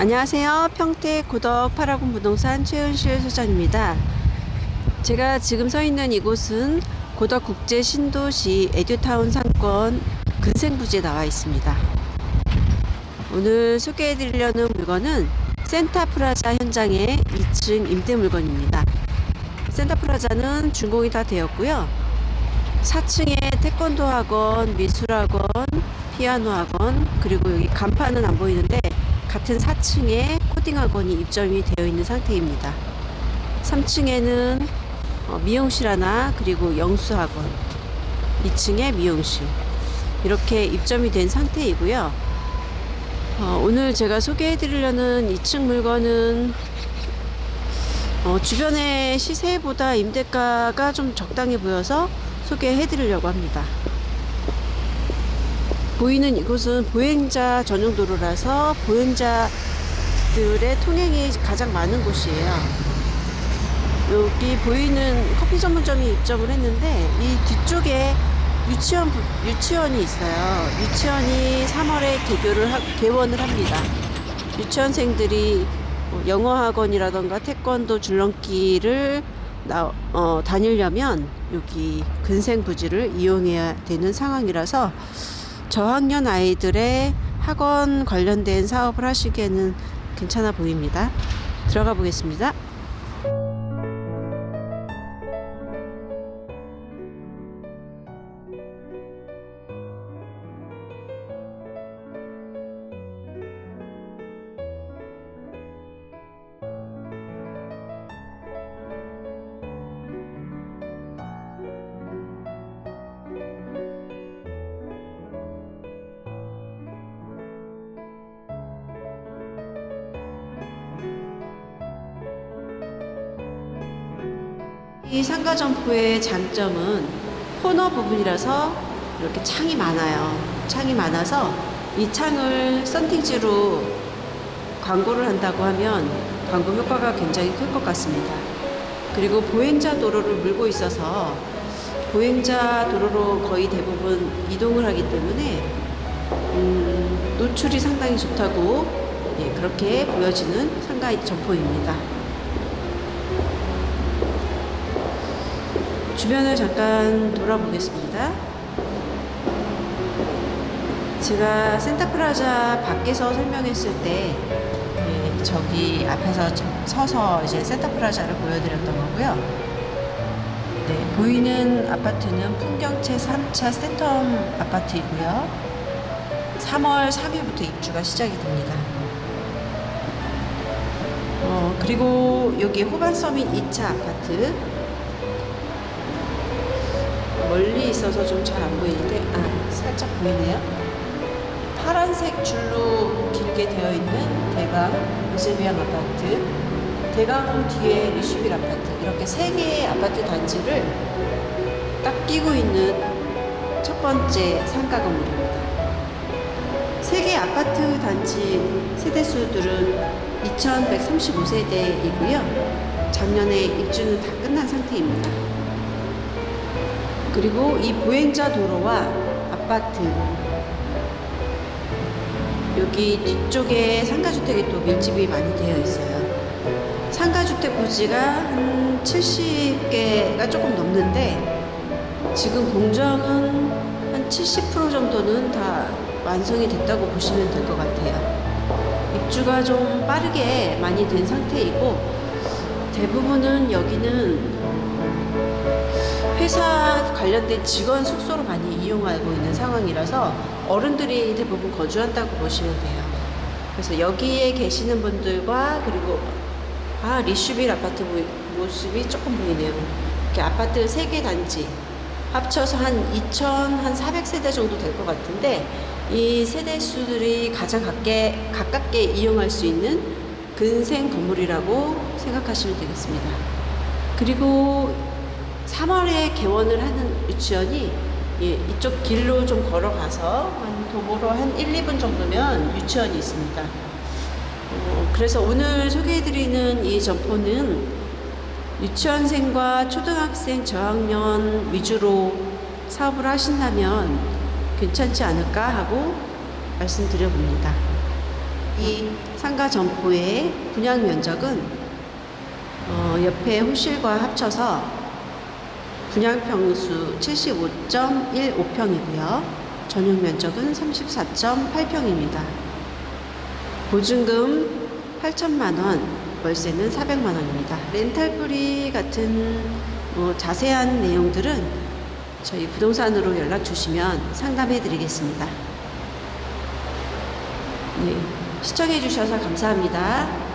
안녕하세요. 평택 고덕 파라군 부동산 최은실 소장입니다. 제가 지금 서 있는 이곳은 고덕 국제 신도시 에듀타운 상권 근생부지에 나와 있습니다. 오늘 소개해 드리려는 물건은 센타프라자 현장의 2층 임대 물건입니다. 센타프라자는 준공이 다 되었고요. 4층에 태권도 학원, 미술 학원, 피아노 학원, 그리고 여기 간판은 안 보이는데 같은 4층에 코딩 학원이 입점이 되어 있는 상태입니다. 3층에는 어, 미용실 하나, 그리고 영수 학원, 2층에 미용실. 이렇게 입점이 된 상태이고요. 어, 오늘 제가 소개해 드리려는 2층 물건은 어, 주변의 시세보다 임대가가 좀 적당해 보여서 소개해 드리려고 합니다. 보이는 이곳은 보행자 전용 도로라서 보행자들의 통행이 가장 많은 곳이에요. 여기 보이는 커피 전문점이 입점을 했는데 이 뒤쪽에 유치원 부- 유치원이 있어요. 유치원이 3월에 개교를 하, 개원을 합니다. 유치원생들이 뭐 영어 학원이라던가 태권도 줄넘기를 나, 어, 다니려면 여기 근생 부지를 이용해야 되는 상황이라서 저학년 아이들의 학원 관련된 사업을 하시기에는 괜찮아 보입니다. 들어가 보겠습니다. 이 상가 점포의 장점은 코너 부분이라서 이렇게 창이 많아요. 창이 많아서 이 창을 썬팅지로 광고를 한다고 하면 광고 효과가 굉장히 클 것 같습니다. 그리고 보행자 도로를 물고 있어서 보행자 도로로 거의 대부분 이동을 하기 때문에 음, 노출이 상당히 좋다고 예, 그렇게 보여지는 상가 점포입니다. 주변을 잠깐 돌아보겠습니다. 제가 센타프라자 밖에서 설명했을 때 예, 저기 앞에서 저- 서서 이제 센타프라자를 보여드렸던 거고요. 네, 보이는 아파트는 풍경채 3차 센텀 아파트이고요. 3월 3일부터 입주가 시작이 됩니다. 어, 그리고 여기 호반서민 2차 아파트 멀리 있어서 좀 잘 안 보이는데 아 살짝 보이네요. 파란색 줄로 길게 되어 있는 대강 무세비앙 아파트, 대강 뒤에 리슈빌 아파트 이렇게 세 개의 아파트 단지를 딱 끼고 있는 첫 번째 상가 건물입니다. 세 개의 아파트 단지 세대수들은 2,135세대이고요. 작년에 입주는 다 끝난 상태입니다. 그리고 이 보행자 도로와 아파트 여기 뒤쪽에 상가주택이 또 밀집이 많이 되어 있어요. 상가주택 부지가 한 70개가 조금 넘는데 지금 공정은 한 70% 정도는 다 완성이 됐다고 보시면 될 것 같아요. 입주가 좀 빠르게 많이 된 상태이고 대부분은 여기는 회사 관련된 직원 숙소로 많이 이용하고 있는 상황이라서 어른들이 대부분 거주한다고 보시면 돼요. 그래서 여기에 계시는 분들과 그리고 아 리슈빌 아파트 모- 모습이 조금 보이네요. 이렇게 아파트 3개 단지 합쳐서 한 2천 한 400세대 정도 될 것 같은데 이 세대 수들이 가장 가깝게, 가깝게 이용할 수 있는 근생 건물이라고 생각하시면 되겠습니다. 그리고 3월에 개원을 하는 유치원이 예, 이쪽 길로 좀 걸어가서 한 도보로 한 1, 2분 정도면 유치원이 있습니다. 어, 그래서 오늘 소개해드리는 이 점포는 유치원생과 초등학생 저학년 위주로 사업을 하신다면 괜찮지 않을까 하고 말씀드려 봅니다. 이 상가 점포의 분양 면적은 어, 옆에 호실과 합쳐서 분양 평수 75.15평이고요. 전용 면적은 34.8평입니다. 보증금 8천만 원, 월세는 400만 원입니다. 렌탈 프리 같은 뭐 자세한 내용들은 저희 부동산으로 연락 주시면 상담해 드리겠습니다. 네, 시청해 주셔서 감사합니다.